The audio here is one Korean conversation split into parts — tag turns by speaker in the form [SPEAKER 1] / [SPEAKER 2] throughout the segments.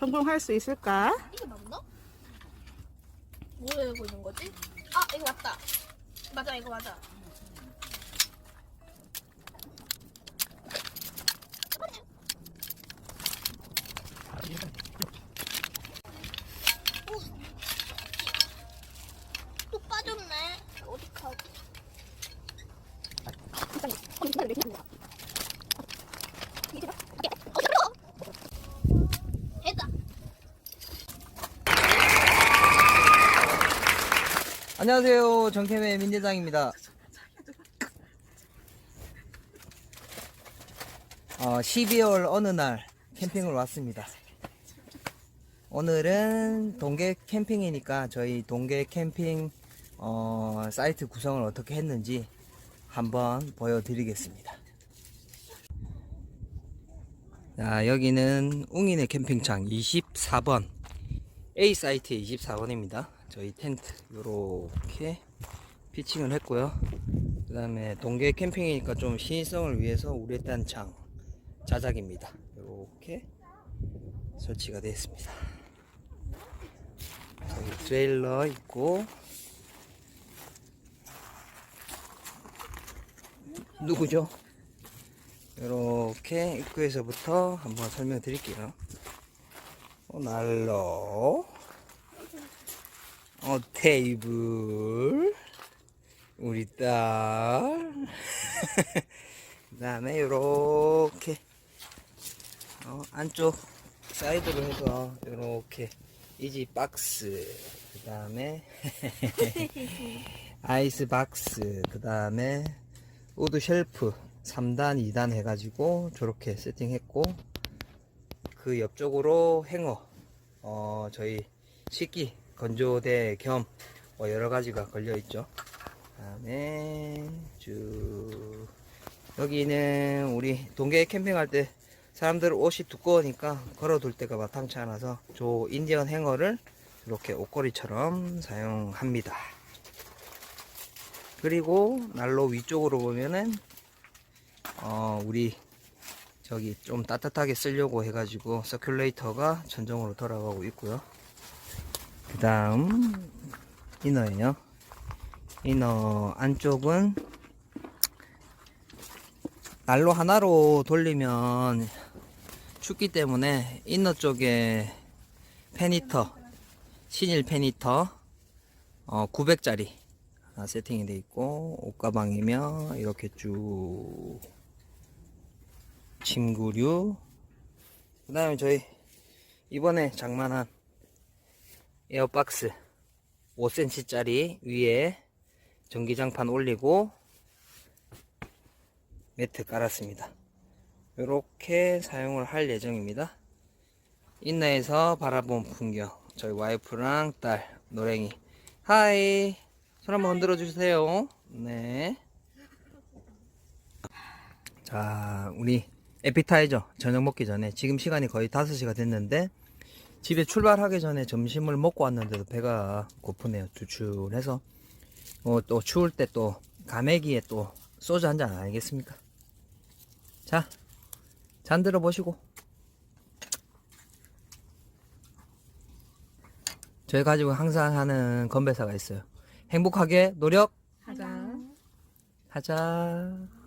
[SPEAKER 1] 성공할 수 있을까?
[SPEAKER 2] 이게 맞나? 뭐 하고 있는 거지? 아 이거 맞다. 맞아 이거 맞아. 오. 또 빠졌네. 어디까지? 됐다.
[SPEAKER 3] 안녕하세요. 정캠의 민대장입니다. 어, 12월 어느 날 캠핑을 왔습니다. 오늘은 동계 캠핑이니까 저희 동계 캠핑 어, 사이트 구성을 어떻게 했는지 한번 보여드리겠습니다. 자, 여기는 웅인의 캠핑장 24번 A 사이트의 24번입니다. 저희 텐트 이렇게 피칭을 했고요. 그 다음에 동계 캠핑이니까 좀 시인성을 위해서 우레탄 창 자작입니다. 이렇게 설치가 되어 있습니다. 여기 트레일러 있고 누구죠? 이렇게 입구에서부터 한번 설명드릴게요. 어, 난로 어, 테이블, 우리 딸, 그 다음에 요렇게, 어, 안쪽 사이드로 해서 요렇게 이지 박스, 그 다음에 아이스 박스, 그 다음에 우드 쉘프 3단, 2단 해가지고 저렇게 세팅했고, 그 옆쪽으로 행어, 어, 저희 식기 건조대 겸 뭐 여러 가지가 걸려 있죠. 다음에 쭉 여기는 우리 동계 캠핑할 때 사람들 옷이 두꺼우니까 걸어둘 데가 마땅치 않아서 저 인디언 행어를 이렇게 옷걸이처럼 사용합니다. 그리고 난로 위쪽으로 보면은 어 우리 저기 좀 따뜻하게 쓰려고 해가지고 서큘레이터가 전정으로 돌아가고 있고요. 그 다음 이너예요. 이너 안쪽은 난로 하나로 돌리면 춥기 때문에 이너 쪽에 페니터 신일 페니터 어, 900짜리 하나 세팅이 되어 있고 옷가방이며 이렇게 쭉 침구류 그 다음에 저희 이번에 장만한 에어박스 5cm짜리 위에 전기장판 올리고 매트 깔았습니다. 이렇게 사용을 할 예정입니다. 인내에서 바라본 풍경 저희 와이프랑 딸 노랭이 하이 손 한번 흔들어 주세요. 네. 자 우리 에피타이저 저녁 먹기 전에 지금 시간이 거의 5시가 됐는데 집에 출발하기 전에 점심을 먹고 왔는데도 배가 고프네요. 주출해서 어, 또 추울 때또 가메기에 또 소주 한 잔 아니겠습니까? 자, 잔 들어 보시고 저희 가지고 항상 하는 건배사가 있어요. 행복하게 노력
[SPEAKER 1] 하자.
[SPEAKER 3] 하자.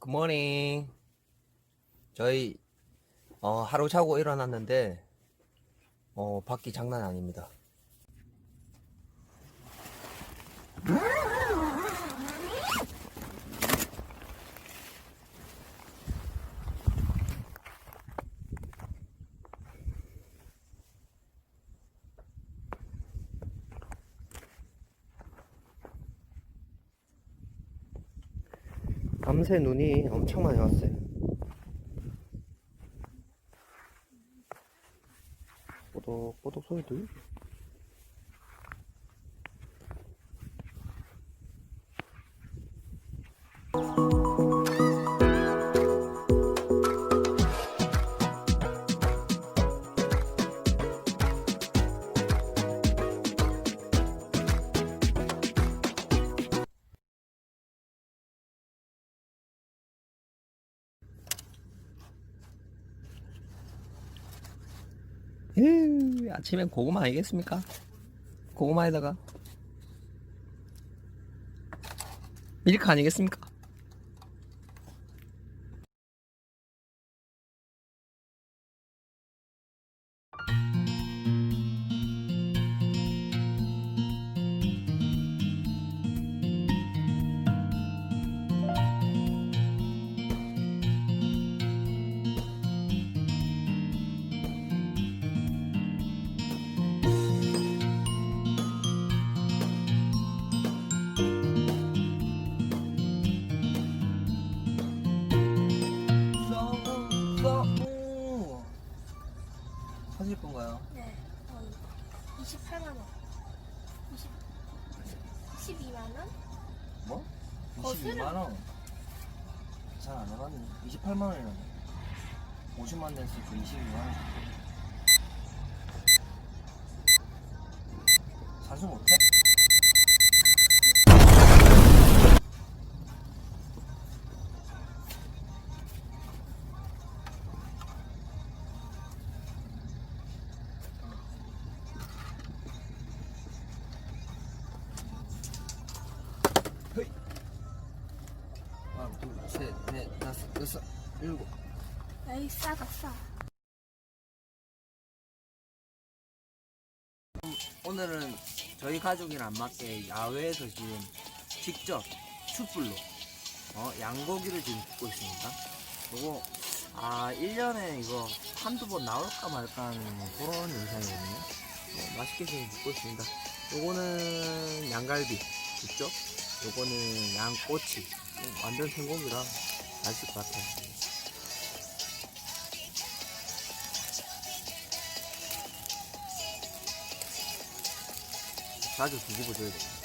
[SPEAKER 3] 굿모닝. 저희 어, 하루 자고 일어났는데 어, 밖이 장난 아닙니다. 밤새 눈이 엄청 많이 왔어요. 꼬독 꼬독 소리도 에 이, 아침엔 고구마 아니겠습니까? 고구마에다가 밀크 아니겠습니까? 사실 건가요?
[SPEAKER 2] 네. 어, 28만 원. 20, 12만 원?
[SPEAKER 3] 뭐?
[SPEAKER 2] 거스름.
[SPEAKER 3] 22만 원. 잘안 나갔네. 28만 원이라네. 50만 됐을 때 22만 원. 사수 못해? 일곱.
[SPEAKER 2] 에이, 싸다, 싸.
[SPEAKER 3] 오늘은 저희 가족이랑 안 맞게 야외에서 지금 직접 숯불로 어, 양고기를 지금 굽고 있습니다. 요거 아 1년에 이거 한두 번 나올까 말까 하는 그런 영상이거든요. 어, 맛있게 지금 굽고 있습니다. 요거는 양갈비 있죠? 요거는 양꼬치 어, 완전 생고기라 맛있을 것 같아요. 자주 뒤집어줘야 돼요.